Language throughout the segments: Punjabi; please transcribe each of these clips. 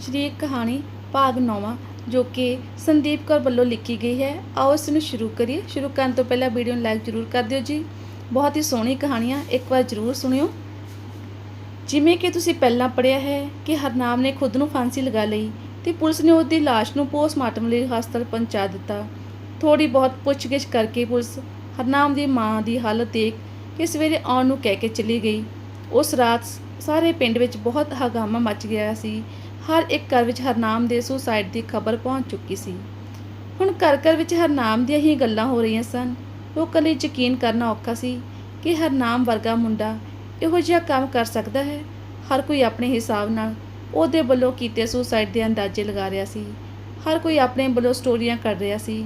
ਸ਼ਰੀਕ ਕਹਾਣੀ ਭਾਗ 9 ਜੋ ਕਿ ਸੰਦੀਪ ਕੌਰ ਵੱਲੋਂ ਲਿਖੀ ਗਈ ਹੈ। ਆਓ ਇਸ ਨੂੰ ਸ਼ੁਰੂ ਕਰੀਏ। ਸ਼ੁਰੂ ਕਰਨ ਤੋਂ ਪਹਿਲਾਂ ਵੀਡੀਓ ਨੂੰ ਲਾਈਕ ਜ਼ਰੂਰ ਕਰ ਦਿਓ ਜੀ। ਬਹੁਤ ਹੀ ਸੋਹਣੀ ਕਹਾਣੀਆਂ ਇੱਕ ਵਾਰ ਜ਼ਰੂਰ ਸੁਣਿਓ। ਜਿਵੇਂ ਕਿ ਤੁਸੀਂ ਪਹਿਲਾਂ ਪੜ੍ਹਿਆ ਹੈ ਕਿ ਹਰਨਾਮ ਨੇ ਖੁਦ ਨੂੰ ਫਾਂਸੀ ਲਗਾ ਲਈ ਤੇ ਪੁਲਿਸ ਨੇ ਉਸ ਲਾਸ਼ ਨੂੰ ਪੋਸਟਮਾਰਟਮ ਲਈ ਹਸਪਤਾਲ ਪਹੁੰਚਾ ਦਿੱਤਾ। ਥੋੜੀ ਬਹੁਤ ਪੁੱਛਗਿੱਛ ਕਰਕੇ ਪੁਲਿਸ ਹਰਨਾਮ ਦੀ ਮਾਂ ਦੀ ਹਾਲਤ ਦੇਖ ਕੇ ਸਵੇਰੇ ਆਉਣ ਨੂੰ ਕਹਿ ਕੇ ਚਲੀ ਗਈ। ਉਸ ਰਾਤ ਸਾਰੇ ਪਿੰਡ ਵਿੱਚ ਬਹੁਤ ਹਗਾਮਾ ਮਚ ਗਿਆ ਸੀ। ਹਰ ਇੱਕ ਘਰ ਵਿੱਚ ਹਰਨਾਮ ਦੇ ਸੁਸਾਈਡ ਦੀ ਖਬਰ ਪਹੁੰਚ ਚੁੱਕੀ ਸੀ। ਹੁਣ ਘਰ ਘਰ ਵਿੱਚ ਹਰਨਾਮ ਦੀਆਂ ਹੀ ਗੱਲਾਂ ਹੋ ਰਹੀਆਂ ਸਨ। ਲੋਕਾਂ ਲਈ ਯਕੀਨ ਕਰਨਾ ਔਖਾ ਸੀ ਕਿ ਹਰਨਾਮ ਵਰਗਾ ਮੁੰਡਾ ਇਹੋ ਜਿਹਾ ਕੰਮ ਕਰ ਸਕਦਾ ਹੈ। ਹਰ ਕੋਈ ਆਪਣੇ ਹਿਸਾਬ ਨਾਲ ਉਹਦੇ ਵੱਲੋਂ ਕੀਤੇ ਸੁਸਾਈਡ ਦੇ ਅੰਦਾਜ਼ੇ ਲਗਾ ਰਿਹਾ ਸੀ। ਹਰ ਕੋਈ ਆਪਣੇ ਵੱਲੋਂ ਸਟੋਰੀਆਂ ਕੱਢ ਰਿਹਾ ਸੀ।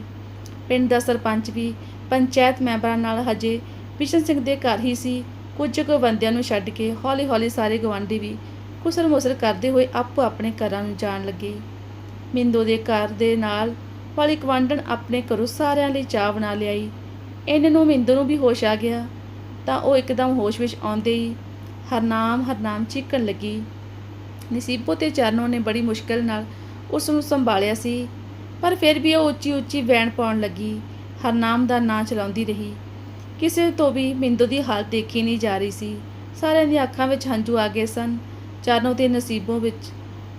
ਪਿੰਡ ਦਾ ਸਰਪੰਚ ਵੀ ਪੰਚਾਇਤ ਮੈਂਬਰਾਂ ਨਾਲ ਹਜੇ ਬਿਸ਼ਨ ਸਿੰਘ ਦੇ ਘਰ ਹੀ ਸੀ। ਕੁਝ ਕੁ ਬੰਦਿਆਂ ਨੂੰ ਛੱਡ ਕੇ ਹੌਲੀ-ਹੌਲੀ ਸਾਰੇ ਗਵਾਂਢੀ ਵੀ ਕੁਸਰ ਮੁਸਰ ਕਰਦੇ ਹੋਏ ਆਪੋ ਆਪਣੇ ਘਰਾਂ ਨੂੰ ਜਾਣ ਲੱਗੇ। ਮਿੰਦੋ ਦੇ ਘਰ ਦੇ ਨਾਲ ਵਾਲੀ ਗਵਾਂਢਣ ਆਪਣੇ ਘਰੋਂ ਸਾਰਿਆਂ ਲਈ ਚਾਹ ਬਣਾ ਲਿਆਈ। ਇਹਨਾਂ ਨੂੰ ਮਿੰਦੋ ਨੂੰ ਵੀ ਹੋਸ਼ ਆ ਗਿਆ, ਤਾਂ ਉਹ ਇੱਕਦਮ ਹੋਸ਼ ਵਿੱਚ ਆਉਂਦੇ ਹੀ ਹਰਨਾਮ ਹਰਨਾਮ ਚੀਕਣ ਲੱਗੀ। ਨਸੀਬੋ ਤੇ ਚਰਨੋਂ ਨੇ ਬੜੀ ਮੁਸ਼ਕਲ ਨਾਲ ਉਸ ਨੂੰ ਸੰਭਾਲਿਆ ਸੀ, ਪਰ ਫਿਰ ਵੀ ਉਹ ਉੱਚੀ ਉੱਚੀ ਵੈਣ ਪਾਉਣ ਲੱਗੀ। ਹਰਨਾਮ ਦਾ ਨਾਂ ਚਲਾਉਂਦੀ ਰਹੀ। ਕਿਸੇ ਤੋਂ ਵੀ ਮਿੰਦੋ ਦੀ ਹਾਲਤ ਦੇਖੀ ਨਹੀਂ ਜਾ ਰਹੀ ਸੀ। ਸਾਰਿਆਂ ਦੀਆਂ ਅੱਖਾਂ ਵਿੱਚ ਹੰਝੂ ਆ ਗਏ ਸਨ। ਚਾਰੋਂ ਤੇ ਨਸੀਬੋਂ ਵਿੱਚ।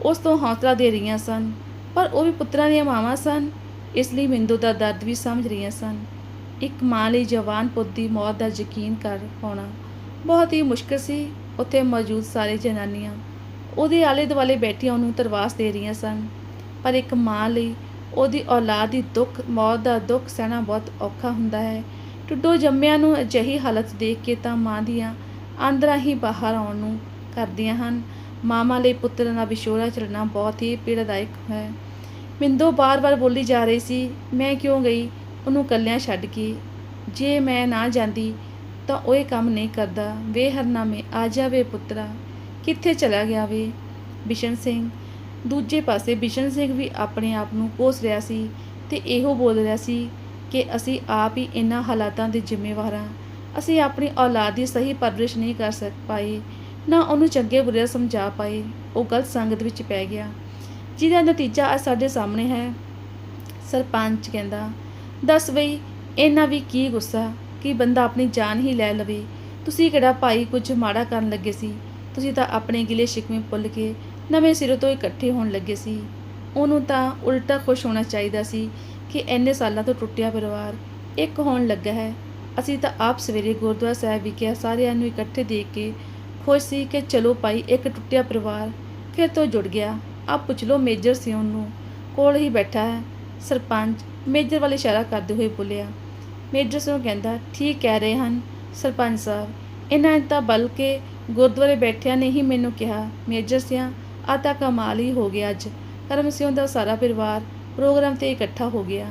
ਉਸ ਤੋਂ ਹੌਸਲਾ ਦੇ ਰਹੀਆਂ ਸਨ, ਪਰ ਉਹ ਵੀ ਪੁੱਤਰਾਂ ਦੀਆਂ ਮਾਵਾਂ ਸਨ, ਇਸ ਲਈ ਮਿੰਦੂ ਦਾ ਦਰਦ ਵੀ ਸਮਝ ਰਹੀਆਂ ਸਨ। ਇੱਕ ਮਾਂ ਲਈ ਜਵਾਨ ਪੁੱਤ ਦੀ ਮੌਤ ਦਾ ਯਕੀਨ ਕਰ ਪਾਉਣਾ ਬਹੁਤ ਹੀ ਮੁਸ਼ਕਲ ਸੀ। ਉੱਥੇ ਮੌਜੂਦ ਸਾਰੇ ਜਨਾਨੀਆਂ ਉਹਦੇ ਆਲੇ ਦੁਆਲੇ ਬੈਠੀਆਂ ਉਹਨੂੰ ਤਰਵਾਸ ਦੇ ਰਹੀਆਂ ਸਨ, ਪਰ ਇੱਕ ਮਾਂ ਲਈ ਉਹਦੀ ਔਲਾਦ ਦੀ ਦੁੱਖ, ਮੌਤ ਦਾ ਦੁੱਖ ਸਹਿਣਾ ਬਹੁਤ ਔਖਾ ਹੁੰਦਾ ਹੈ। ਟੁੱਡੋ ਜੰਮਿਆਂ ਨੂੰ ਅਜਿਹੀ ਹਾਲਤ ਦੇਖ ਕੇ ਤਾਂ ਮਾਂ ਦੀਆਂ ਆਂਦਰਾਂ ਹੀ ਬਾਹਰ ਆਉਣ ਨੂੰ ਕਰਦੀਆਂ ਹਨ। ਮਾਮਾ ਲਈ ਪੁੱਤਰ ਨਾਲ ਵਿਛੋੜਾ ਚੱਲਣਾ ਬਹੁਤ ਹੀ ਪੀੜਾਦਾਇਕ ਹੈ। ਮਿੰਦੋ ਬਾਰ-ਬਾਰ ਬੋਲੀ ਜਾ ਰਹੀ ਸੀ, ਮੈਂ ਕਿਉਂ ਗਈ? ਉਹਨੂੰ ਕੱਲਿਆਂ ਛੱਡ ਕੇ। ਜੇ ਮੈਂ ਨਾ ਜਾਂਦੀ, ਤਾਂ ਉਹ ਇਹ ਕੰਮ ਨਹੀਂ ਕਰਦਾ। ਵੇ ਹਰਨਾਮੇ, ਆ ਜਾਵੇ ਪੁੱਤਰਾ। ਕਿੱਥੇ ਚਲਾ ਗਿਆ ਵੇ? ਬਿਸ਼ਨ ਸਿੰਘ। ਦੂਜੇ ਪਾਸੇ ਬਿਸ਼ਨ ਸਿੰਘ ਵੀ ਆਪਣੇ ਆਪ ਨੂੰ ਕੋਸ ਰਿਹਾ ਸੀ ਤੇ ਇਹੋ ਬੋਲ ਰਿਹਾ ਸੀ ਕਿ ਅਸੀਂ ਆਪ ਹੀ ਇਹਨਾਂ ਹਾਲਾਤਾਂ ਦੇ ਜ਼ਿੰਮੇਵਾਰ ਹਾਂ। ਅਸੀਂ ਆਪਣੀ ਔਲਾਦ ਦੀ ਸਹੀ ਪਰਵਰਿਸ਼ ਨਹੀਂ ਕਰ ਸਕ ਪਾਏ। ਨਾ ਉਹਨੂੰ ਚੰਗੇ ਬੁਰੇ ਸਮਝਾ ਪਾਏ। ਉਹ ਗਲਤ ਸੰਗਤ ਵਿੱਚ ਪੈ ਗਿਆ। ਜਿਹਦਾ ਨਤੀਜਾ ਅੱਜ ਸਾਡੇ ਸਾਹਮਣੇ ਹੈ। ਸਰਪੰਚ ਕਹਿੰਦਾ, ਦੱਸ ਬਈ, ਇਹਨਾਂ ਵੀ ਕੀ ਗੁੱਸਾ? ਕਿ ਬੰਦਾ ਆਪਣੀ ਜਾਨ ਹੀ ਲੈ ਲਵੇ? ਤੁਸੀਂ ਕਿਹੜਾ ਭਾਈ ਕੁਝ ਮਾੜਾ ਕਰਨ ਲੱਗੇ ਸੀ? ਤੁਸੀਂ ਤਾਂ ਆਪਣੇ ਗਿਲੇ ਸ਼ਿਕਵੇਂ ਭੁੱਲ ਕੇ ਨਵੇਂ ਸਿਰੇ ਤੋਂ ਇਕੱਠੇ ਹੋਣ ਲੱਗੇ ਸੀ। ਉਹਨੂੰ ਤਾਂ ਉਲਟਾ ਖੁਸ਼ ਹੋਣਾ ਚਾਹੀਦਾ ਸੀ ਕਿ ਇੰਨੇ ਸਾਲਾਂ ਤੋਂ ਟੁੱਟਿਆ ਪਰਿਵਾਰ ਇੱਕ ਹੋਣ ਲੱਗਾ ਹੈ। ਅਸੀਂ ਤਾਂ ਆਪ ਸਵੇਰੇ ਗੁਰਦੁਆਰਾ ਸਾਹਿਬ ਵਿਖੇ ਸਾਰਿਆਂ ਨੂੰ ਇਕੱਠੇ ਦੇਖ ਕੇ ਖੁਸ਼ ਸੀ ਕਿ ਚਲੋ ਭਾਈ, ਇੱਕ ਟੁੱਟਿਆ ਪਰਿਵਾਰ ਫਿਰ ਤੋਂ ਜੁੜ ਗਿਆ। ਆਪ ਪੁੱਛ ਲਓ, ਮੇਜਰ ਸਿਉਣ ਨੂੰ ਕੋਲ ਹੀ ਬੈਠਾ ਹੈ। ਸਰਪੰਚ ਮੇਜਰ ਵੱਲ ਇਸ਼ਾਰਾ ਕਰਦੇ ਹੋਏ ਬੋਲਿਆ, ਮੇਜਰ ਸਿੰਘ ਕਹਿੰਦਾ, ਠੀਕ ਕਹਿ ਰਹੇ ਹਨ ਸਰਪੰਚ ਸਾਹਿਬ। ਇਹਨਾਂ ਨੇ ਤਾਂ ਬਲਕਿ ਗੁਰਦੁਆਰੇ ਬੈਠਿਆਂ ਨੇ ਹੀ ਮੈਨੂੰ ਕਿਹਾ, ਮੇਜਰ ਸਿਆਂ ਆ ਤਾਂ ਕਮਾਲ ਹੀ ਹੋ ਗਿਆ ਅੱਜ। ਕਰਮ ਸਿੰਘ ਦਾ ਸਾਰਾ ਪਰਿਵਾਰ ਪ੍ਰੋਗਰਾਮ ਤੇ ਇਕੱਠਾ ਹੋ ਗਿਆ।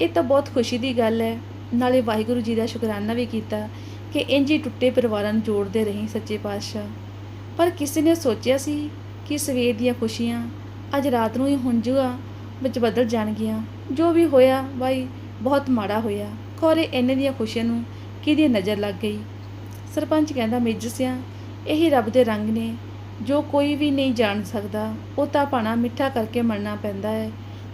ਇਹ ਤਾਂ ਬਹੁਤ ਖੁਸ਼ੀ ਦੀ ਗੱਲ ਹੈ। ਨਾਲੇ ਵਾਹਿਗੁਰੂ ਜੀ ਦਾ ਸ਼ੁਕਰਾਨਾ ਵੀ ਕੀਤਾ ਕਿ ਇੰਜ ਹੀ ਟੁੱਟੇ ਪਰਿਵਾਰਾਂ ਨੂੰ ਜੋੜਦੇ ਰਹੇ ਸੱਚੇ ਪਾਤਸ਼ਾਹ। ਪਰ ਕਿਸੇ ਨੇ ਸੋਚਿਆ ਸੀ ਕਿ ਸਵੇਰ ਦੀਆਂ ਖੁਸ਼ੀਆਂ ਅੱਜ ਰਾਤ ਨੂੰ ਹੀ ਹੁੰਜੂਆ ਵਿੱਚ ਬਦਲ ਜਾਣਗੀਆਂ। ਜੋ ਵੀ ਹੋਇਆ, ਬਾਈ, ਬਹੁਤ ਮਾੜਾ ਹੋਇਆ। ਖੋਰੇ ਇੰਨੇ ਦੀਆਂ ਖੁਸ਼ੀਆਂ ਨੂੰ ਕਿਹਦੀ ਨਜ਼ਰ ਲੱਗ ਗਈ? ਸਰਪੰਚ ਕਹਿੰਦਾ ਮੇਜਰ ਸਿਆਂ, ਇਹੀ ਰੱਬ ਦੇ ਰੰਗ ਨੇ। ਜੋ ਕੋਈ ਵੀ ਨਹੀਂ ਜਾਣ ਸਕਦਾ, ਉਹ ਤਾਂ ਪਾਣਾ ਮਿੱਠਾ ਕਰਕੇ ਮਰਨਾ ਪੈਂਦਾ ਹੈ।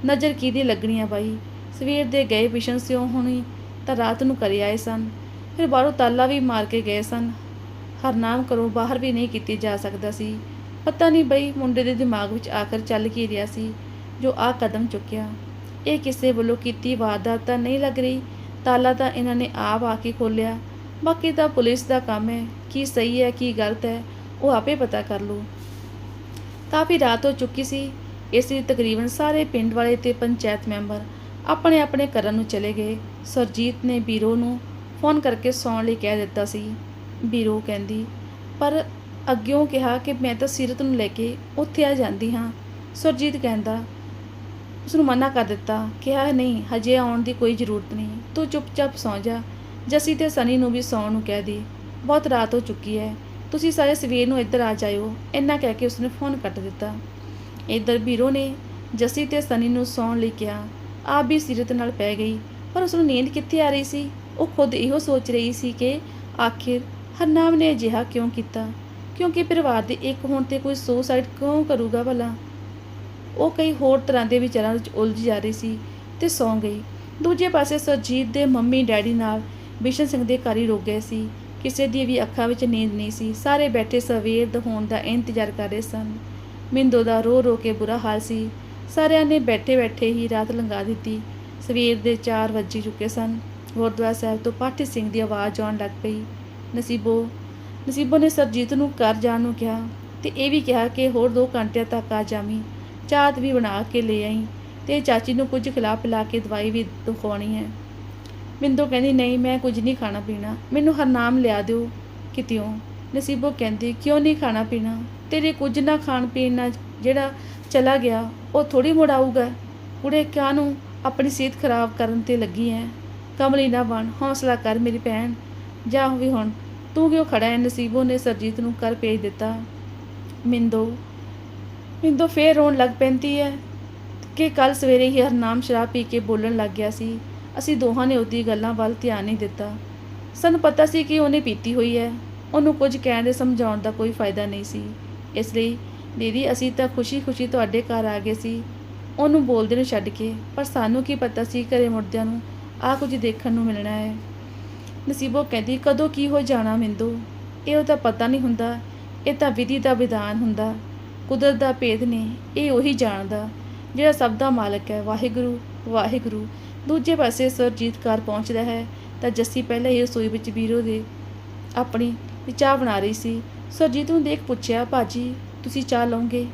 ਨਜ਼ਰ ਕਿਹਦੀ ਲੱਗਣੀ ਆ ਬਾਈ? ਸਵੇਰ ਦੇ ਗਏ ਪਿਸ਼ਨ ਸਿਓ ਹੁਣੀ ਤਾਂ ਰਾਤ ਨੂੰ ਕਰੇ ਆਏ ਸਨ। ਫਿਰ ਬਾਹਰੋਂ ਤਾਲਾ ਵੀ ਮਾਰ ਕੇ ਗਏ ਸਨ। ਹਰਨਾਮ ਕਰੋ ਬਾਹਰ ਵੀ ਨਹੀਂ ਕੀਤੀ ਜਾ ਸਕਦਾ ਸੀ। ਪਤਾ ਨਹੀਂ ਬਈ ਮੁੰਡੇ ਦੇ ਦਿਮਾਗ ਵਿੱਚ ਆਖਰ ਚੱਲ ਕੀ ਰਿਹਾ ਸੀ, ਜੋ ਆ ਕਦਮ ਚੁੱਕਿਆ। ਇਹ ਕਿਸੇ ਵੱਲੋਂ ਕੀਤੀ ਵਾਰਦਾਤ ਤਾਂ ਨਹੀਂ ਲੱਗ ਰਹੀ। ਤਾਲਾ ਤਾਂ ਇਹਨਾਂ ਨੇ ਆਪ ਆ ਕੇ ਖੋਲਿਆ ਬਾਕੀ ਤਾਂ ਪੁਲਿਸ ਦਾ ਕੰਮ ਹੈ। ਕੀ ਸਹੀ ਹੈ, ਕੀ ਗਲਤ ਹੈ, ਉਹ ਆਪੇ ਪਤਾ ਕਰ ਲੂ ਕਾਫੀ ਰਾਤ ਹੋ ਚੁੱਕੀ ਸੀ। ਇਸ ਲਈ ਤਕਰੀਬਨ ਸਾਰੇ ਪਿੰਡ ਵਾਲੇ ਤੇ ਪੰਚਾਇਤ ਮੈਂਬਰ ਆਪਣੇ ਆਪਣੇ ਘਰਾਂ ਨੂੰ ਚਲੇ ਗਏ। ਸਰਜੀਤ ਨੇ ਬੀਰੋ ਨੂੰ ਫੋਨ ਕਰਕੇ ਸੌਣ ਲਈ ਕਹਿ ਦਿੱਤਾ ਸੀ। ਬੀਰੋ ਕਹਿੰਦੀ, ਪਰ ਅੱਗਿਓਂ ਕਿਹਾ ਕਿ ਮੈਂ ਤਾਂ ਸੀਰਤ ਨੂੰ ਲੈ ਕੇ ਉੱਥੇ ਆ ਜਾਂਦੀ ਹਾਂ। ਸੁਰਜੀਤ ਕਹਿੰਦਾ ਉਸ ਨੂੰ ਮਨਾ ਕਰ ਦਿੱਤਾ। ਕਿਹਾ, ਨਹੀਂ, ਹਜੇ ਆਉਣ ਦੀ ਕੋਈ ਜ਼ਰੂਰਤ ਨਹੀਂ। ਤੂੰ ਚੁੱਪਚਾਪ ਸੌਂ ਜਾ। ਜਸੀ ਤੇ ਸਨੀ ਨੂੰ ਵੀ ਸੌਣ ਨੂੰ ਕਹਿ ਦੇ, ਬਹੁਤ ਰਾਤ ਹੋ ਚੁੱਕੀ ਹੈ। ਤੁਸੀਂ ਸਾਰੇ ਸਵੇਰ ਨੂੰ ਇੱਧਰ ਆ ਜਾਇਓ। ਇੰਨਾ ਕਹਿ ਕੇ ਉਸਨੇ ਫੋਨ ਕੱਟ ਦਿੱਤਾ। ਇੱਧਰ ਬੀਰੋ ਨੇ ਜਸੀ ਤੇ ਸਨੀ ਨੂੰ ਸੌਣ ਲਈ ਕਿਹਾ। ਆਪ ਵੀ ਸੀਰਤ ਨਾਲ ਪੈ ਗਈ, ਪਰ ਉਸ ਨੂੰ ਨੀਂਦ ਕਿੱਥੇ ਆ ਰਹੀ ਸੀ? ਉਹ ਖੁਦ ਇਹੋ ਸੋਚ ਰਹੀ ਸੀ ਕਿ ਆਖਿਰ ਹਰਨਾਮ ਨੇ ਅਜਿਹਾ ਕਿਉਂ ਕੀਤਾ? ਕਿਉਂਕਿ ਪਰਿਵਾਰ ਦੇ ਇੱਕ ਹੋਣ ਤੇ ਕੋਈ ਸੁਸਾਈਡ ਕਿਉਂ ਕਰੂਗਾ ਭਲਾ? ਉਹ ਕਈ ਹੋਰ ਤਰ੍ਹਾਂ ਦੇ ਵਿਚਾਰਾਂ ਵਿੱਚ ਉਲਝ ਜਾ ਰਹੀ ਸੀ ਤੇ ਸੌਂ ਗਈ। ਦੂਜੇ ਪਾਸੇ ਸਰਜੀਤ ਦੇ ਮੰਮੀ ਡੈਡੀ ਨਾਲ ਬਿਸ਼ਨ ਸਿੰਘ ਦੇ ਘਰ ਹੀ ਰੁਕ ਗਏ ਸੀ। ਕਿਸੇ ਦੀ ਵੀ ਅੱਖਾਂ ਵਿੱਚ ਨੀਂਦ ਨਹੀਂ ਸੀ। ਸਾਰੇ ਬੈਠੇ ਸਵੇਰ ਦਾ ਹੋਣ ਦਾ ਇੰਤਜ਼ਾਰ ਕਰ ਰਹੇ ਸਨ। ਮਿੰਦੋ ਦਾ ਰੋ ਰੋ ਕੇ ਬੁਰਾ ਹਾਲ ਸੀ। ਸਾਰਿਆਂ ਨੇ ਬੈਠੇ ਬੈਠੇ ਹੀ ਰਾਤ ਲੰਘਾ ਦਿੱਤੀ। ਸਵੇਰ ਦੇ 4 ਵਜੇ ਚੁੱਕੇ ਸਨ। ਗੁਰਦੁਆਰਾ ਸਾਹਿਬ ਤੋਂ ਪਾਠੀ ਸਿੰਘ ਦੀ ਆਵਾਜ਼ ਆਉਣ ਲੱਗ ਪਈ। ਨਸੀਬੋ ਨਸੀਬੋ ਨੇ ਸਰਜੀਤ ਨੂੰ ਘਰ ਜਾਣ ਨੂੰ ਕਿਹਾ ਤੇ ਇਹ ਵੀ ਕਿਹਾ ਕਿ ਹੋਰ 2 ਘੰਟਿਆਂ ਤੱਕ ਆ ਜਾਵੀਂ ਚਾਹਤ ਵੀ ਬਣਾ ਕੇ ਲੈ ਆਈ ਤੇ ਚਾਚੀ ਨੂੰ ਕੁਝ ਖਿਲਾ ਪਿਲਾ ਕੇ ਦਵਾਈ ਵੀ ਦਿਖਾਉਣੀ ਹੈ। ਮਿੰਦੋ ਕਹਿੰਦੀ, ਨਹੀਂ, ਮੈਂ ਕੁਝ ਨਹੀਂ ਖਾਣਾ ਪੀਣਾ, ਮੈਨੂੰ ਹਰਨਾਮ ਲਿਆ ਦਿਓ ਕਿਤਿਓਂ? ਨਸੀਬੋ ਕਹਿੰਦੀ, ਕਿਉਂ ਨਹੀਂ ਖਾਣਾ ਪੀਣਾ? ਤੇਰੇ ਕੁਝ ਨਾ ਖਾਣ ਪੀਣ ਨਾਲ ਜਿਹੜਾ ਚਲਾ ਗਿਆ, ਉਹ ਥੋੜੀ ਮੁੜ ਆਊਗਾ। ਕੁੜੇ, ਕਿਆ ਨੂੰ ਆਪਣੀ ਸਿਹਤ ਖਰਾਬ ਕਰਨ ਤੇ ਲੱਗੀ ਐ? ਕਮਲੀ ਨਾ ਬਣ, ਹੌਸਲਾ ਕਰ ਮੇਰੀ ਭੈਣ। ਜਾ ਵੀ ਹੁਣ, ਤੂੰ ਕਿਉਂ ਖੜਾ ਹੈ ਨਸੀਬੋ ਨੇ ਸਰਜੀਤ ਨੂੰ ਕਰ ਭੇਜ ਦਿੱਤਾ। ਮਿੰਦੋ ਮਿੰਦੋ ਫੇਰ ਰੋਣ ਲੱਗ ਪੈਂਦੀ ਹੈ ਕਿ ਕੱਲ ਸਵੇਰੇ ਹੀ ਹਰਨਾਮ ਸ਼ਰਾਬ ਪੀ ਕੇ ਬੋਲਣ ਲੱਗ ਗਿਆ ਸੀ। ਅਸੀਂ ਦੋਹਾਂ ਨੇ ਉਹਦੀ ਗੱਲਾਂ ਵੱਲ ਧਿਆਨ ਨਹੀਂ ਦਿੱਤਾ। ਸਾਨੂੰ ਪਤਾ ਸੀ ਕਿ ਉਹਨੇ ਪੀਤੀ ਹੋਈ ਹੈ ਉਹਨੂੰ ਕੁਝ ਕਹਿਣ ਦੇ ਸਮਝਾਉਣ ਦਾ ਕੋਈ ਫਾਇਦਾ ਨਹੀਂ ਸੀ। ਇਸ ਲਈ, ਦੀਦੀ, ਅਸੀਂ ਤਾਂ ਖੁਸ਼ੀ-ਖੁਸ਼ੀ ਤੁਹਾਡੇ ਘਰ ਆ ਗਏ ਸੀ। ਉਹਨੂੰ ਬੋਲਦੇ ਨੂੰ ਛੱਡ ਕੇ, ਪਰ ਸਾਨੂੰ ਕੀ ਪਤਾ ਸੀ ਘਰੇ ਮੁੜਦਿਆਂ ਨੂੰ ਆ ਕੁਝ ਦੇਖਣ ਨੂੰ ਮਿਲਣਾ ਹੈ। ਨਸੀਬੋ ਕਹਿੰਦੀ, ਕਦੋਂ ਕੀ ਹੋ ਜਾਣਾ ਮਿੰਦੋ? ਇਹ ਤਾਂ ਪਤਾ ਨਹੀਂ ਹੁੰਦਾ। ਇਹ ਤਾਂ ਵਿਧੀ ਦਾ ਵਿਧਾਨ ਹੁੰਦਾ। ਕੁਦਰਤ ਦਾ ਭੇਦ ਨੇ ਇਹ ਉਹੀ ਜਾਣਦਾ ਜਿਹੜਾ ਸਭ ਦਾ ਮਾਲਕ ਹੈ। ਵਾਹਿਗੁਰੂ ਵਾਹਿਗੁਰੂ, ਦੂਜੇ ਪਾਸੇ ਸਰਜੀਤ ਘਰ ਪਹੁੰਚਦਾ ਹੈ ਤਾਂ ਜੱਸੀ ਪਹਿਲਾਂ ਹੀ ਰਸੋਈ ਵਿੱਚ ਵੀਰੋ ਦੇ ਆਪਣੀ ਚਾਹ ਬਣਾ ਰਹੀ ਸੀ। ਸਰਜੀਤ ਨੂੰ ਦੇਖ ਪੁੱਛਿਆ, ਭਾਜੀ, ਤੁਸੀਂ ਚਾਹ ਲਓਗੇ?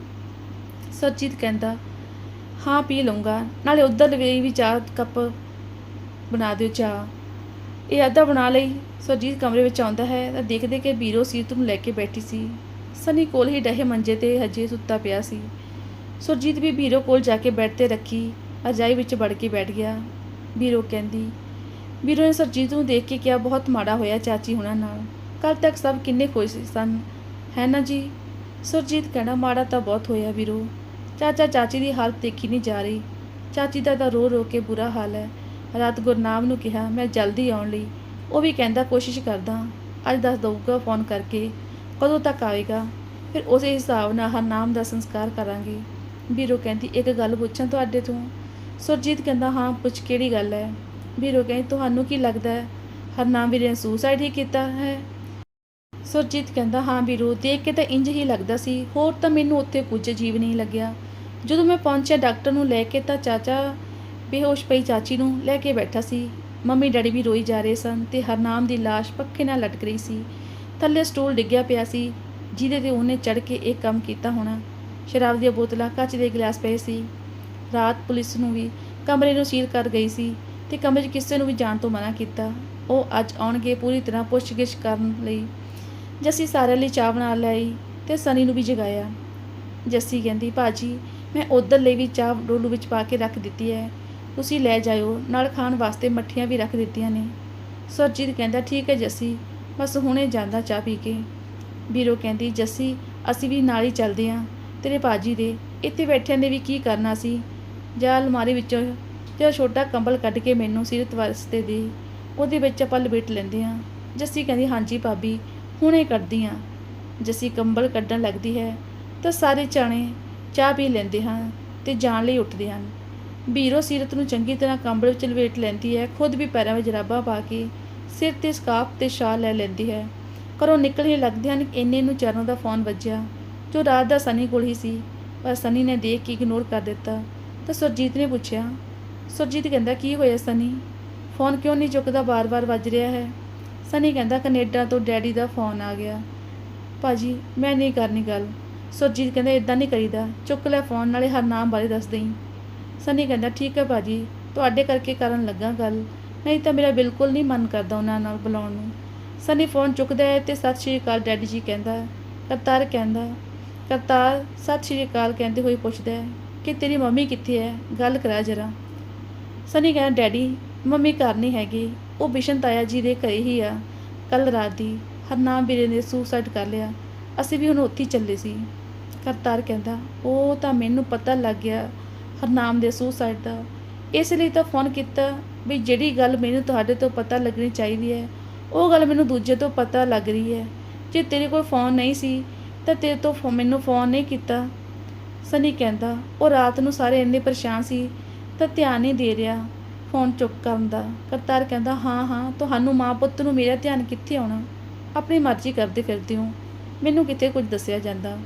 ਸਰਜੀਤ ਕਹਿੰਦਾ, ਹਾਂ, ਪੀ ਲਊਂਗਾ। ਨਾਲੇ ਉਧਰ ਲਈ ਵੀ ਚਾਹ ਕੱਪ ਬਣਾ ਦਿਓ ਚਾਹ। ਇਹ ਅੱਧਾ ਬਣਾ ਲਈ। ਸੁਰਜੀਤ ਕਮਰੇ ਵਿੱਚ ਆਉਂਦਾ ਹੈ ਤਾਂ ਦੇਖਦੇ ਕਿ ਵੀਰੋ ਸੀਤ ਨੂੰ ਲੈ ਕੇ ਬੈਠੀ ਸੀ। ਸਨੀ ਕੋਲ ਹੀ ਡਹੇ ਮੰਜੇ ਤੇ ਹਜੇ ਸੁੱਤਾ ਪਿਆ ਸੀ। ਸੁਰਜੀਤ ਵੀ ਵੀਰੋ ਕੋਲ ਜਾ ਕੇ ਬੈਠ ਤੇ ਰੱਖੀ ਅਜਾਈ ਵਿੱਚ ਵੜ ਕੇ ਬੈਠ ਗਿਆ। ਵੀਰੋ ਕਹਿੰਦੀ, ਵੀਰੋ ਨੇ ਸੁਰਜੀਤ ਨੂੰ ਦੇਖ ਕੇ ਕਿਹਾ, ਬਹੁਤ ਮਾੜਾ ਹੋਇਆ ਚਾਚੀ ਹੁਣਾਂ ਨਾਲ। ਕੱਲ ਤੱਕ ਸਭ ਕਿੰਨੇ ਖੁਸ਼ ਸਨ। ਹੈ ਨਾ ਜੀ? ਸੁਰਜੀਤ ਕਹਿਣਾ, ਮਾੜਾ ਤਾਂ ਬਹੁਤ ਹੋਇਆ ਵੀਰੋ। ਚਾਚਾ ਚਾਚੀ ਦੀ ਹਾਲਤ ਦੇਖੀ ਨਹੀਂ ਜਾ ਰਹੀ। ਚਾਚੀ ਦਾ ਤਾਂ ਰੋ ਰੋ ਕੇ ਬੁਰਾ ਹਾਲ ਹੈ। ਰਾਤ ਗੁਰਨਾਮ ਨੂੰ ਕਿਹਾ, ਮੈਂ ਜਲਦੀ ਆਉਣ ਲਈ। ਉਹ ਵੀ ਕਹਿੰਦਾ, ਕੋਸ਼ਿਸ਼ ਕਰਦਾ ਅੱਜ ਦੱਸ ਦਊਗਾ ਫੋਨ ਕਰਕੇ, ਕਦੋਂ ਤੱਕ ਆਵੇਗਾ? ਫਿਰ ਉਸੇ ਹਿਸਾਬ ਨਾਲ ਹਰਨਾਮ ਦਾ ਸੰਸਕਾਰ ਕਰਾਂਗੇ। ਵੀਰੋ ਕਹਿੰਦੀ, ਇੱਕ ਗੱਲ ਪੁੱਛਾਂ ਤੁਹਾਡੇ ਤੋਂ? ਸੁਰਜੀਤ ਕਹਿੰਦਾ, ਹਾਂ, ਪੁੱਛ ਕਿਹੜੀ ਗੱਲ ਹੈ? ਵੀਰੋ ਕਹਿੰਦੀ, ਤੁਹਾਨੂੰ ਕੀ ਲੱਗਦਾ ਹੈ? ਹਰਨਾਮ ਵੀਰੇ ਨੇ ਸੁਸਾਈਡ ਹੀ ਕੀਤਾ ਹੈ? ਸੁਰਜੀਤ ਕਹਿੰਦਾ, ਹਾਂ ਵੀਰੋ ਦੇਖ ਕੇ ਤਾਂ ਇੰਜ ਹੀ ਲੱਗਦਾ ਸੀ। ਹੋਰ ਤਾਂ ਮੈਨੂੰ ਉੱਥੇ ਕੁਝ ਅਜੀਬ ਨਹੀਂ ਲੱਗਿਆ। ਜਦੋਂ ਮੈਂ ਪਹੁੰਚਿਆ ਡਾਕਟਰ ਨੂੰ ਲੈ ਕੇ ਤਾਂ ਚਾਚਾ ਬੇਹੋਸ਼ ਪਈ ਚਾਚੀ ਨੂੰ ਲੈ ਕੇ ਬੈਠਾ ਸੀ। ਮੰਮੀ ਡੈਡੀ ਵੀ ਰੋਈ ਜਾ ਰਹੇ ਸਨ ਤੇ ਹਰਨਾਮ ਦੀ ਲਾਸ਼ ਪੱਖੇ ਨਾਲ ਲਟਕ ਰਹੀ ਸੀ। ਥੱਲੇ ਸਟੂਲ ਡਿੱਗਿਆ ਪਿਆ ਸੀ, ਜਿਹਦੇ ਤੇ ਉਹਨੇ ਚੜ ਕੇ ਇਹ ਕੰਮ ਕੀਤਾ ਹੋਣਾ। ਸ਼ਰਾਬ ਦੀਆਂ ਬੋਤਲਾਂ ਕੱਚ ਦੇ ਗਲਾਸ ਪਏ ਸੀ। ਰਾਤ ਪੁਲਿਸ ਨੂੰ ਵੀ ਕਮਰੇ ਨੂੰ ਸੀਲ ਕਰ ਗਈ ਸੀ ਤੇ ਕਮਰੇ 'ਚ ਕਿਸੇ ਨੂੰ ਵੀ ਜਾਣ ਤੋਂ ਮਨਾ ਕੀਤਾ। ਉਹ ਅੱਜ ਆਉਣਗੇ ਪੂਰੀ ਤਰ੍ਹਾਂ ਪੁੱਛਗਿੱਛ ਕਰਨ ਲਈ। ਜੱਸੀ ਸਾਰਿਆਂ ਲਈ ਚਾਹ ਬਣਾ ਲਈ ਤੇ ਸਨੀ ਨੂੰ ਵੀ ਜਗਾਇਆ। ਜੱਸੀ ਕਹਿੰਦੀ ਭਾਜੀ ਮੈਂ ਉਧਰ ਲਈ ਵੀ ਚਾਹ ਡੋਲੂ ਵਿੱਚ ਪਾ ਕੇ ਰੱਖ ਦਿੱਤੀ ਹੈ। ਤੁਸੀਂ ਲੈ ਜਾਇਓ, ਨਾਲ ਖਾਣ ਵਾਸਤੇ ਮੱਠੀਆਂ ਵੀ ਰੱਖ ਦਿੱਤੀਆਂ ਨੇ। ਸਰਜੀਤ ਕਹਿੰਦਾ, ਠੀਕ ਹੈ ਜੱਸੀ, ਬਸ ਹੁਣੇ ਜਾਂਦਾ ਚਾਹ ਪੀ ਕੇ। ਵੀਰੋ ਕਹਿੰਦੀ, ਜੱਸੀ, ਅਸੀਂ ਵੀ ਨਾਲ ਹੀ ਚੱਲਦੇ ਆਂ। ਤੇਰੇ ਭਾਜੀ ਦੇ ਇੱਥੇ ਬੈਠਿਆਂ ਦੇ ਵੀ ਕੀ ਕਰਨਾ ਸੀ? ਜਾ ਅਲਮਾਰੀ ਵਿੱਚੋਂ ਤੇ ਛੋਟਾ ਕੰਬਲ ਕੱਢ ਕੇ ਮੈਨੂੰ ਸਿਰਤ ਵਾਸਤੇ ਦੇ। ਉਹਦੇ ਵਿੱਚ ਆਪਾਂ ਲਪੇਟ ਲੈਂਦੇ ਆਂ। ਜੱਸੀ ਕਹਿੰਦੀ, ਹਾਂਜੀ ਭਾਬੀ, ਹੁਣੇ ਕੱਢਦੀ ਆਂ। ਜੱਸੀ ਕੰਬਲ ਕੱਢਣ ਲੱਗਦੀ ਹੈ ਤਾਂ ਸਾਰੇ ਚਾਣੇ ਚਾਹ ਪੀ ਲੈਂਦੇ ਹਨ ਤੇ ਜਾਣ ਲਈ ਉੱਠਦੇ ਹਨ। ਵੀਰੋ ਸੀਰਤ ਨੂੰ ਚੰਗੀ ਤਰ੍ਹਾਂ ਕੰਬਲ ਵਿੱਚ ਲਵੇਟ ਲੈਂਦੀ ਹੈ, ਖੁਦ ਵੀ ਪੈਰਾਂ ਵਿੱਚ ਜਰਾਬਾਂ ਪਾ ਕੇ ਸਿਰ ਤੇ ਸਕਾਫ ਤੇ ਸ਼ਾਲ ਲੈ ਲੈਂਦੀ ਹੈ। ਘਰੋਂ ਨਿਕਲਣੇ ਲੱਗਦੇ ਹਨ ਇੰਨੇ ਨੂੰ ਚਰਨੋਂ ਦਾ ਫੋਨ ਵੱਜਿਆ, ਜੋ ਰਾਤ ਦਾ ਸਨੀ ਕੋਲ ਹੀ ਸੀ, ਪਰ ਸਨੀ ਨੇ ਦੇਖ ਕੇ ਇਗਨੋਰ ਕਰ ਦਿੱਤਾ। ਤਾਂ ਸੁਰਜੀਤ ਨੇ ਪੁੱਛਿਆ, ਸੁਰਜੀਤ ਕਹਿੰਦਾ, ਕੀ ਹੋਇਆ ਸਨੀ? ਫੋਨ ਕਿਉਂ ਨਹੀਂ ਚੁੱਕਦਾ? ਬਾਰ-ਬਾਰ ਵੱਜ ਰਿਹਾ ਹੈ। ਸਨੀ ਕਹਿੰਦਾ, ਕੈਨੇਡਾ ਤੋਂ ਡੈਡੀ ਦਾ ਫੋਨ ਆ ਗਿਆ। ਭਾਜੀ, ਮੈਂ ਨਹੀਂ ਕਰਨੀ ਗੱਲ। ਸੁਰਜੀਤ ਕਹਿੰਦਾ ਇਦਾਂ ਨਹੀਂ ਕਰੀਦਾ। ਚੁੱਕ ਲੈ ਫੋਨ, ਨਾਲੇ ਹਰ ਨਾਮ ਬਾਰੇ ਦੱਸ ਦੇਈਂ। ਸਨੀ ਕਹਿੰਦਾ, ਠੀਕ ਹੈ ਭਾਜੀ, ਤੁਹਾਡੇ ਕਰਕੇ ਕਰਨ ਲੱਗਾ ਗੱਲ। ਨਹੀਂ ਤਾਂ ਮੇਰਾ ਬਿਲਕੁਲ ਨਹੀਂ ਮਨ ਕਰਦਾ ਉਹਨਾਂ ਨਾਲ ਬੁਲਾਉਣ ਨੂੰ। ਸਨੀ ਫੋਨ ਚੁੱਕਦਾ ਹੈ ਤੇ ਸਤਿ ਸ਼੍ਰੀ ਅਕਾਲ ਡੈਡੀ ਜੀ ਕਹਿੰਦਾ ਕਰਤਾਰ ਕਹਿੰਦਾ, ਕਰਤਾਰ, ਸਤਿ ਸ਼੍ਰੀ ਅਕਾਲ ਕਹਿੰਦੇ ਹੋਏ ਪੁੱਛਦਾ ਹੈ ਕਿ ਤੇਰੀ ਮੰਮੀ ਕਿੱਥੇ ਹੈ? ਗੱਲ ਕਰਾ ਜਰਾ। ਸਨੀ ਕਹਿੰਦਾ, ਡੈਡੀ, ਮੰਮੀ ਘਰ ਨਹੀਂ ਹੈਗੀ। ਉਹ ਬਿਸ਼ਨ ਤਾਇਆ ਜੀ ਦੇ ਘਰੇ ਹੀ ਆ। ਕੱਲ ਰਾਤ ਦੀ ਹਰਨਾਮ ਵੀਰੇ ਨੇ ਸੁਸਾਈਡ ਕਰ ਲਿਆ। ਅਸੀਂ ਵੀ ਹੁਣ ਉੱਥੇ ਹੀ ਚੱਲੇ ਸੀ। ਕਰਤਾਰ ਕਹਿੰਦਾ, ਉਹ ਤਾਂ ਮੈਨੂੰ ਪਤਾ ਲੱਗ ਗਿਆ ਹਰਨਾਮ ਦੇ ਸੁਸਾਈਡ ਦਾ ਇਸ ਲਈ ਤਾਂ ਫੋਨ ਕੀਤਾ ਵੀ ਜਿਹੜੀ ਗੱਲ ਮੈਨੂੰ ਤੁਹਾਡੇ ਤੋਂ ਪਤਾ ਲੱਗਣੀ ਚਾਹੀਦੀ ਹੈ, ਉਹ ਗੱਲ ਮੈਨੂੰ ਦੂਜੇ ਤੋਂ ਪਤਾ ਲੱਗ ਰਹੀ ਹੈ। ਜੇ ਤੇਰੇ ਕੋਲ ਫੋਨ ਨਹੀਂ ਸੀ, ਤਾਂ ਤੇਰੇ ਤੋਂ ਫੋ- ਮੈਨੂੰ ਫੋਨ ਨਹੀਂ ਕੀਤਾ। ਸਨੀ ਕਹਿੰਦਾ, ਉਹ ਰਾਤ ਨੂੰ ਸਾਰੇ ਇੰਨੇ ਪਰੇਸ਼ਾਨ ਸੀ, ਤਾਂ ਧਿਆਨ ਨਹੀਂ ਦੇ ਰਿਹਾ ਫੋਨ ਚੁੱਕ ਕਰਨ ਦਾ। ਕਰਤਾਰ ਕਹਿੰਦਾ, ਹਾਂ ਹਾਂ, ਤੁਹਾਨੂੰ ਮਾਂ ਪੁੱਤ ਨੂੰ ਮੇਰਾ ਧਿਆਨ ਕਿੱਥੇ ਆਉਣਾ? ਆਪਣੀ ਮਰਜ਼ੀ ਕਰਦੇ ਫਿਰਦੇ ਹੋ। ਮੈਨੂੰ ਕਿਤੇ ਕੁਝ ਦੱਸਿਆ ਜਾਂਦਾ?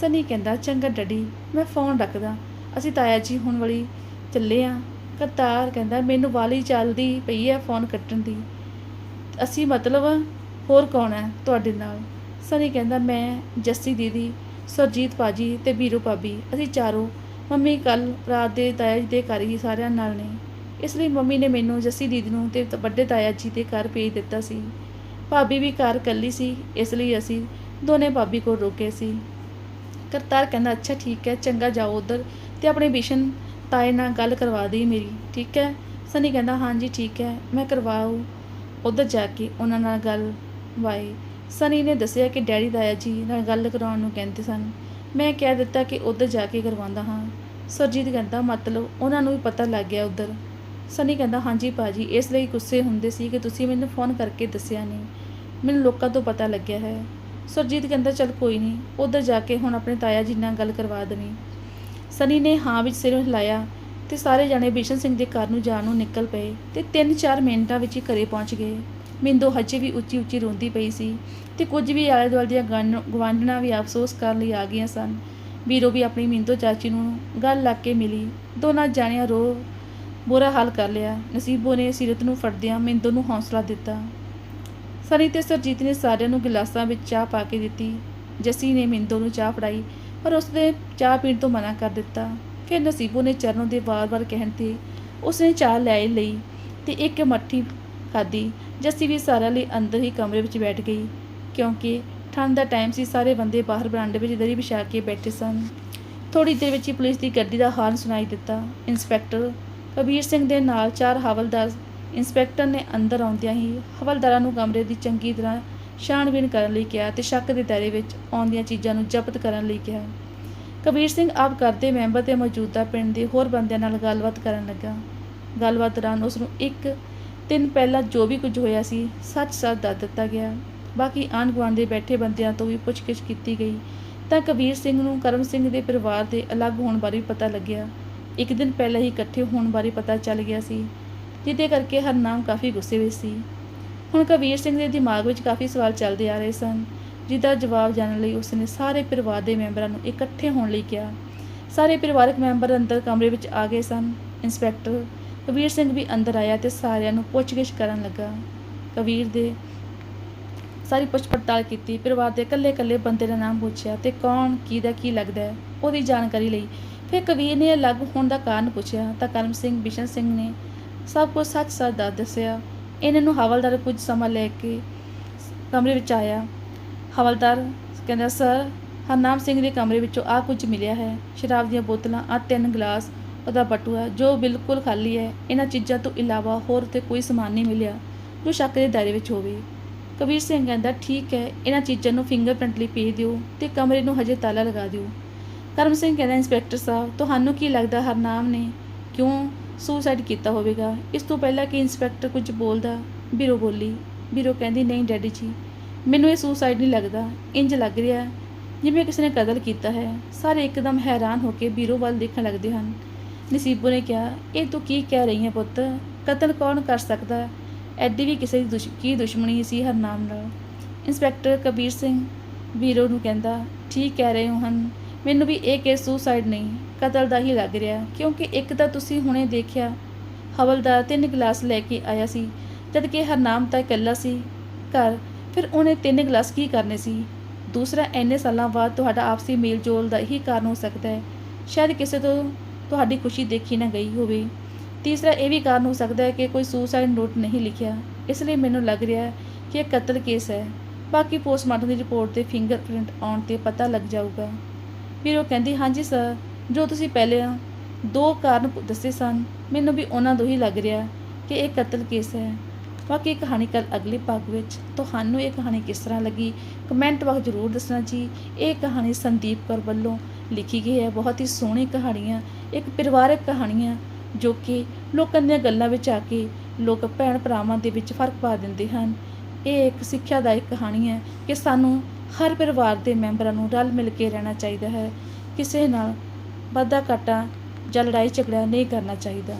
ਸਨੀ ਕਹਿੰਦਾ, ਚੰਗਾ ਡੈਡੀ, ਮੈਂ ਫੋਨ ਰੱਖਦਾ। ਅਸੀਂ ਤਾਇਆ ਜੀ ਹੁਣ ਵਾਲੀ ਚੱਲੇ ਆ। ਕਰਤਾਰ ਕਹਿੰਦਾ, ਮੈਨੂੰ ਵਾਲੀ ਚੱਲਦੀ ਪਈ ਹੈ ਫੋਨ ਕੱਟਣ ਦੀ। ਅਸੀਂ ਮਤਲਬ ਹੋਰ ਕੌਣ ਹੈ ਤੁਹਾਡੇ ਨਾਲ? ਸਨੀ ਕਹਿੰਦਾ, ਮੈਂ ਜੱਸੀ ਦੀਦੀ, ਸਰਜੀਤ ਪਾਜੀ ਤੇ ਵੀਰੂ ਭਾਬੀ। ਅਸੀਂ ਚਾਰੋਂ। ਮੰਮੀ ਕੱਲ ਰਾਤ ਦੇ ਤਾਇਆ ਜੀ ਦੇ ਘਰ ਹੀ ਸਾਰਿਆਂ ਨਾਲ ਨੇ। ਇਸ ਲਈ ਮੰਮੀ ਨੇ ਮੈਨੂੰ ਜੱਸੀ ਦੀਦੀ ਨੂੰ ਤੇ ਵੱਡੇ ਤਾਇਆ ਜੀ ਦੇ ਘਰ ਭੇਜ ਦਿੱਤਾ ਸੀ। ਭਾਬੀ ਵੀ ਘਰ ਇਕੱਲੀ ਸੀ, ਇਸ ਲਈ ਅਸੀਂ ਦੋਨੇ ਭਾਬੀ ਕੋਲ ਰੁਕੇ ਸੀ। ਕਰਤਾਰ ਕਹਿੰਦਾ, ਅੱਛਾ ਠੀਕ ਹੈ ਚੰਗਾ ਜਾਓ ਉਧਰ। ਤੇ ਆਪਣੇ ਬਿਸ਼ਨ ਤਾਏ ਨਾਲ ਗੱਲ ਕਰਵਾ ਦੇਈ ਮੇਰੀ, ਠੀਕ ਹੈ? ਸਨੀ ਕਹਿੰਦਾ, ਹਾਂਜੀ, ਠੀਕ ਹੈ, ਮੈਂ ਕਰਵਾਉ ਉਧਰ ਜਾ ਕੇ ਉਹਨਾਂ ਨਾਲ ਗੱਲ ਵਾਈ। ਸਨੀ ਨੇ ਦੱਸਿਆ ਕਿ ਡੈਡੀ ਤਾਇਆ ਜੀ ਨਾਲ ਗੱਲ ਕਰਾਉਣ ਨੂੰ ਕਹਿੰਦੇ ਸਨ। ਮੈਂ ਕਹਿ ਦਿੱਤਾ ਕਿ ਉਧਰ ਜਾ ਕੇ ਕਰਵਾਉਂਦਾ ਹਾਂ। ਸਰਜੀਤ ਕਹਿੰਦਾ, ਮਤਲਬ ਉਹਨਾਂ ਨੂੰ ਵੀ ਪਤਾ ਲੱਗ ਗਿਆ ਉਧਰ। ਸਨੀ ਕਹਿੰਦਾ, ਹਾਂਜੀ ਬਾਜੀ ਇਸ ਲਈ ਗੁੱਸੇ ਹੁੰਦੇ ਸੀ ਕਿ ਤੁਸੀਂ ਮੈਨੂੰ ਫੋਨ ਕਰਕੇ ਦੱਸਿਆ ਨਹੀਂ। ਮੈਨੂੰ ਲੋਕਾਂ ਤੋਂ ਪਤਾ ਲੱਗਿਆ ਹੈ। ਸਰਜੀਤ ਕਹਿੰਦਾ, ਚਲ ਕੋਈ ਨਹੀਂ, ਉਧਰ ਜਾ ਕੇ ਹੁਣ ਆਪਣੇ ਤਾਇਆ ਜੀ ਨਾਲ ਗੱਲ ਕਰਵਾ ਦੇਣੀ ਸਨੀ ਨੇ ਹਾਂ ਵਿੱਚ ਸਿਰ ਹਿਲਾਇਆ ਤੇ ਸਾਰੇ ਜਾਣੇ ਬਿਸ਼ਨ ਸਿੰਘ ਦੇ ਘਰ ਨੂੰ ਜਾਣ ਨੂੰ ਨਿਕਲ ਪਏ ਤੇ 3-4 ਮਿੰਟਾਂ ਵਿੱਚ ਹੀ ਘਰੇ ਪਹੁੰਚ ਗਏ। ਮਿੰਦੋ ਹਜੇ ਵੀ ਉੱਚੀ ਉੱਚੀ ਰੋਂਦੀ ਪਈ ਸੀ ਤੇ ਕੁਝ ਵੀ ਆਲੇ ਦੁਆਲੇ ਦੀਆਂ ਗਵਾਂਢ- ਗਵਾਂਢਣਾਂ ਵੀ ਅਫਸੋਸ ਕਰਨ ਲਈ ਆ ਗਈਆਂ ਸਨ। ਵੀਰੋ ਵੀ ਆਪਣੀ ਮਿੰਦੋ ਚਾਚੀ ਨੂੰ ਗੱਲ ਲੱਗ ਕੇ ਮਿਲੀ। ਦੋਨਾਂ ਜਾਣਿਆਂ ਰੋ ਬੁਰਾ ਹਾਲ ਕਰ ਲਿਆ। ਨਸੀਬੋ ਨੇ ਸੀਰਤ ਨੂੰ ਫੜਦਿਆਂ ਮਿੰਦੋ ਨੂੰ ਹੌਸਲਾ ਦਿੱਤਾ। ਸਨੀ ਤੇ ਸਰਜੀਤ ਨੇ ਸਾਰਿਆਂ ਨੂੰ ਗਿਲਾਸਾਂ ਵਿੱਚ ਚਾਹ ਪਾ ਕੇ ਦਿੱਤੀ। ਜੱਸੀ ਨੇ ਮਿੰਦੋ ਨੂੰ ਚਾਹ ਫੜਾਈ ਪਰ ਉਸਨੇ ਚਾਹ ਪੀਣ ਤੋਂ ਮਨਾ ਕਰ ਦਿੱਤਾ। ਫਿਰ ਨਸੀਬੋ ਨੇ ਚਰਨੋਂ ਦੇ ਵਾਰ-ਵਾਰ ਕਹਿਣ ਤੇ ਉਸਨੇ ਚਾਹ ਲੈ ਲਈ ਤੇ ਇੱਕ ਮੱਠੀ ਖਾਧੀ, ਜੱਸੀ ਵੀ ਸਾਰਿਆਂ ਲਈ ਅੰਦਰ ਹੀ ਕਮਰੇ ਵਿੱਚ ਬੈਠ ਗਈ, ਕਿਉਂਕਿ ਠੰਡ ਦਾ ਟਾਈਮ ਸੀ, ਸਾਰੇ ਬੰਦੇ ਬਾਹਰ ਬਰਾਂਡੇ ਵਿੱਚ ਦਰੀ ਵਿਛਾ ਕੇ ਬੈਠੇ ਸਨ। ਥੋੜੀ ਦੇਰ ਵਿੱਚ ਹੀ ਪੁਲਿਸ ਦੀ ਗੱਡੀ ਦਾ ਹਾਰਨ ਸੁਣਾਈ ਦਿੱਤਾ। ਇੰਸਪੈਕਟਰ ਕਬੀਰ ਸਿੰਘ ਦੇ ਨਾਲ ਚਾਰ ਹਵਲਦਾਰ, ਇੰਸਪੈਕਟਰ ਨੇ ਅੰਦਰ ਆਉਂਦਿਆਂ ਹੀ ਹਵਲਦਾਰਾਂ ਨੂੰ ਕਮਰੇ ਦੀ ਚੰਗੀ ਤਰ੍ਹਾਂ ਛਾਣਬੀਣ ਕਰਨ ਲਈ ਕਿਹਾ ਤੇ ਸ਼ੱਕ ਦੇ ਦਾਇਰੇ ਵਿੱਚ ਆਉਂਦੀਆਂ ਚੀਜ਼ਾਂ ਨੂੰ ਜ਼ਬਤ ਕਰਨ ਲਈ ਕਿਹਾ। ਕਬੀਰ ਸਿੰਘ ਆਪ ਘਰ ਦੇ ਮੈਂਬਰ ਤੇ ਮੌਜੂਦਾ ਪਿੰਡ ਦੇ ਹੋਰ ਬੰਦਿਆਂ ਨਾਲ ਗੱਲਬਾਤ ਕਰਨ ਲੱਗਾ। ਗੱਲਬਾਤ ਦੌਰਾਨ ਉਸ ਨੂੰ ਇੱਕ ਦਿਨ ਪਹਿਲਾਂ ਜੋ ਵੀ ਕੁਝ ਹੋਇਆ ਸੀ, ਸੱਚ-ਸੱਚ ਦੱਸ ਦਿੱਤਾ ਗਿਆ। ਬਾਕੀ ਆਂਢ ਗੁਆਂਢ ਦੇ ਬੈਠੇ ਬੰਦਿਆਂ ਤੋਂ ਵੀ ਪੁੱਛਗਿੱਛ ਕੀਤੀ ਗਈ, ਤਾਂ ਕਬੀਰ ਸਿੰਘ ਨੂੰ ਕਰਮ ਸਿੰਘ ਦੇ ਪਰਿਵਾਰ ਦੇ ਅਲੱਗ ਹੋਣ ਬਾਰੇ ਵੀ ਪਤਾ ਲੱਗਿਆ। ਇੱਕ ਦਿਨ ਪਹਿਲਾਂ ਹੀ ਇਕੱਠੇ ਹੋਣ ਬਾਰੇ ਪਤਾ ਚੱਲ ਗਿਆ ਸੀ ਜਿਹਦੇ ਕਰਕੇ ਹਰਨਾਮ ਕਾਫੀ ਗੁੱਸੇ ਵਿੱਚ ਸੀ। ਹੁਣ ਕਬੀਰ ਸਿੰਘ ਦੇ ਦਿਮਾਗ ਵਿੱਚ ਕਾਫੀ ਸਵਾਲ ਚੱਲਦੇ ਆ ਰਹੇ ਸਨ ਜਿਹਦਾ ਜਵਾਬ ਜਾਣਨ ਲਈ ਉਸਨੇ ਸਾਰੇ ਪਰਿਵਾਰ ਦੇ ਮੈਂਬਰਾਂ ਨੂੰ ਇਕੱਠੇ ਹੋਣ ਲਈ ਕਿਹਾ। ਸਾਰੇ ਪਰਿਵਾਰਕ ਮੈਂਬਰ ਅੰਦਰ ਕਮਰੇ ਵਿੱਚ ਆ ਗਏ ਸਨ। ਇੰਸਪੈਕਟਰ ਕਬੀਰ ਸਿੰਘ ਵੀ ਅੰਦਰ ਆਇਆ ਤੇ ਸਾਰਿਆਂ ਨੂੰ ਪੁੱਛਗਿੱਛ ਕਰਨ ਲੱਗਾ। ਕਬੀਰ ਦੇ ਸਾਰੀ ਪੁੱਛ ਪੜਤਾਲ ਕੀਤੀ, ਪਰਿਵਾਰ ਦੇ ਇਕੱਲੇ-ਇਕੱਲੇ ਬੰਦੇ ਦਾ ਨਾਮ ਪੁੱਛਿਆ ਤੇ ਕੌਣ ਕਿਹਦਾ ਕੀ ਲੱਗਦਾ ਹੈ, ਉਹਦੀ ਜਾਣਕਾਰੀ ਲਈ। ਫਿਰ ਕਬੀਰ ਨੇ ਅਲੱਗ ਹੋਣ ਦਾ ਕਾਰਨ ਪੁੱਛਿਆ ਤਾਂ ਕਰਮ ਸਿੰਘ, ਬਿਸ਼ਨ ਸਿੰਘ ਨੇ ਸਭ ਕੁਝ ਸੱਚ-ਸੱਚ ਦੱਸ ਦੱਸਿਆ। ਇਹਨਾਂ ਨੂੰ ਹਵਲਦਾਰ ਕੁਝ ਸਮਾਂ ਲੈ ਕੇ ਕਮਰੇ ਵਿੱਚ ਆਇਆ। ਹਵਲਦਾਰ ਕਹਿੰਦਾ, ਸਰ, ਹਰਨਾਮ ਸਿੰਘ ਦੇ ਕਮਰੇ ਵਿੱਚੋਂ ਆ ਕੁਝ ਮਿਲਿਆ ਹੈ। ਸ਼ਰਾਬ ਦੀਆਂ ਬੋਤਲਾਂ ਆ ਤਿੰਨ ਗਲਾਸ, ਉਹਦਾ ਬਟੂਆ ਜੋ ਬਿਲਕੁਲ ਖਾਲੀ ਹੈ, ਇਹਨਾਂ ਚੀਜ਼ਾਂ ਤੋਂ ਇਲਾਵਾ ਹੋਰ ਤੇ ਕੋਈ ਸਮਾਨ ਨਹੀਂ ਮਿਲਿਆ ਜੋ ਸ਼ੱਕ ਦੇ ਦਾਇਰੇ ਵਿੱਚ ਹੋਵੇ। ਕਬੀਰ ਸਿੰਘ ਕਹਿੰਦਾ, ਠੀਕ ਹੈ, ਇਹਨਾਂ ਚੀਜ਼ਾਂ ਨੂੰ ਫਿੰਗਰਪ੍ਰਿੰਟ ਲਈ ਭੇਜ ਦਿਓ ਤੇ ਕਮਰੇ ਨੂੰ ਹਜੇ ਤਾਲਾ ਲਗਾ ਦਿਓ। ਕਰਮ ਸਿੰਘ ਕਹਿੰਦਾ, ਇੰਸਪੈਕਟਰ ਸਾਹਿਬ, ਤੁਹਾਨੂੰ ਕੀ ਲੱਗਦਾ ਹਰਨਾਮ ਨੇ ਕਿਉਂ ਸੂਸਾਈਡ ਕੀਤਾ ਹੋਵੇਗਾ। ਇਸ ਤੋਂ ਪਹਿਲਾਂ ਕਿ ਇੰਸਪੈਕਟਰ ਕੁਝ ਬੋਲਦਾ ਬੀਰੋ ਬੋਲੀ। ਬੀਰੋ ਕਹਿੰਦੀ, ਨਹੀਂ ਡੈਡੀ ਜੀ, ਮੈਨੂੰ ਇਹ ਸੂਸਾਈਡ ਨਹੀਂ ਲੱਗਦਾ। ਇੰਜ ਲੱਗ ਰਿਹਾ ਜਿਵੇਂ ਕਿਸੇ ਨੇ ਕਤਲ ਕੀਤਾ ਹੈ। ਸਾਰੇ ਇੱਕਦਮ ਹੈਰਾਨ ਹੋ ਕੇ ਬੀਰੋ ਵੱਲ ਦੇਖਣ ਲੱਗਦੇ ਹਨ। ਨਸੀਬੋ ਨੇ ਕਿਹਾ, ਇਹ ਤੂੰ ਕੀ ਕਹਿ ਰਹੀ ਹੈ ਪੁੱਤ? ਕਤਲ ਕੌਣ ਕਰ ਸਕਦਾ? ਐਡੀ ਵੀ ਕਿਸੇ ਦੀ ਦੁਸ਼, ਕੀ ਦੁਸ਼ਮਣੀ ਸੀ ਹਰਨਾਮ ਨਾਲ? ਇੰਸਪੈਕਟਰ ਕਬੀਰ ਸਿੰਘ ਵੀਰੋ ਨੂੰ ਕਹਿੰਦਾ, ਠੀਕ ਕਹਿ ਰਹੇ ਹੋ ਹਨ। ਮੈਨੂੰ ਵੀ ਇਹ ਕੇਸ ਸੁਸਾਈਡ ਨਹੀਂ, ਕਤਲ ਦਾ ਹੀ ਲੱਗ ਰਿਹਾ, ਕਿਉਂਕਿ ਇੱਕ ਤਾਂ ਤੁਸੀਂ ਹੁਣੇ ਦੇਖਿਆ, ਹਵਲਦਾਰ ਤਿੰਨ ਗਲਾਸ ਲੈ ਕੇ ਆਇਆ ਸੀ, ਜਦ ਕਿ ਹਰਨਾਮ ਤਾਂ ਇਕੱਲਾ ਸੀ, ਘਰ, ਫਿਰ ਉਹਨੇ ਤਿੰਨ ਗਲਾਸ ਕੀ ਕਰਨੇ ਸੀ? ਦੂਸਰਾ, ਇੰਨੇ ਸਾਲਾਂ ਬਾਅਦ ਤੁਹਾਡਾ ਆਪਸੀ ਮੇਲ ਜੋਲ ਦਾ ਹੀ ਕਾਰਨ ਹੋ ਸਕਦਾ ਹੈ, ਸ਼ਾਇਦ ਕਿਸੇ ਤੋਂ ਤੁਹਾਡੀ ਖੁਸ਼ੀ ਦੇਖੀ ਨਾ ਗਈ ਹੋਵੇ। ਤੀਸਰਾ, ਇਹ ਵੀ ਕਾਰਨ ਹੋ ਸਕਦਾ ਹੈ ਕਿ ਕੋਈ ਸੁਸਾਈਡ ਨੋਟ ਨਹੀਂ ਲਿਖਿਆ, ਇਸ ਲਈ ਮੈਨੂੰ ਲੱਗ ਰਿਹਾ ਹੈ ਕਿ ਇਹ ਕਤਲ ਕੇਸ ਹੈ, ਬਾਕੀ ਪੋਸਟਮਾਰਟਮ ਦੀ ਰਿਪੋਰਟ ਤੇ ਫਿੰਗਰਪ੍ਰਿੰਟ ਆਉਣ ਤੇ ਪਤਾ ਲੱਗ ਜਾਊਗਾ। ਫਿਰ ਉਹ ਕਹਿੰਦੀ, ਹਾਂਜੀ ਸਰ, ਜੋ ਤੁਸੀਂ ਪਹਿਲੇ ਦੋ ਕਾਰਨ ਦੱਸੇ ਸਨ। ਮੈਨੂੰ ਵੀ ਉਹਨਾਂ ਤੋਂ ਹੀ ਲੱਗ ਰਿਹਾ ਕਿ ਇਹ ਕਤਲ ਕੇਸ ਹੈ। ਬਾਕੀ ਕਹਾਣੀ ਕੱਲ ਅਗਲੇ ਭਾਗ ਵਿੱਚ। ਤੁਹਾਨੂੰ ਇਹ ਕਹਾਣੀ ਕਿਸ ਤਰ੍ਹਾਂ ਲੱਗੀ? ਕਮੈਂਟ ਬਾਕਸ ਜ਼ਰੂਰ ਦੱਸਣਾ ਜੀ। ਇਹ ਕਹਾਣੀ ਸੰਦੀਪ ਕੌਰ ਵੱਲੋਂ ਲਿਖੀ ਗਈ ਹੈ। ਬਹੁਤ ਹੀ ਸੋਹਣੀ ਕਹਾਣੀਆਂ, ਇੱਕ ਪਰਿਵਾਰਕ ਕਹਾਣੀਆਂ, ਜੋ ਕਿ ਲੋਕਾਂ ਦੀਆਂ ਗੱਲਾਂ ਵਿੱਚ ਆ ਕੇ ਲੋਕ ਭੈਣ ਭਰਾਵਾਂ ਦੇ ਵਿੱਚ ਫ਼ਰਕ ਪਾ ਦਿੰਦੇ ਹਨ। ਇਹ ਇੱਕ ਸਿੱਖਿਆਦਾਇਕ ਕਹਾਣੀ ਹੈ ਕਿ ਸਾਨੂੰ ਹਰ ਪਰਿਵਾਰ ਦੇ ਮੈਂਬਰਾਂ ਨੂੰ ਰਲ ਮਿਲ ਕੇ ਰਹਿਣਾ ਚਾਹੀਦਾ ਹੈ। ਕਿਸੇ ਨਾਲ ਵਾਧਾ ਘਾਟਾ ਜਾਂ ਲੜਾਈ ਝਗੜਾ ਨਹੀਂ ਕਰਨਾ ਚਾਹੀਦਾ।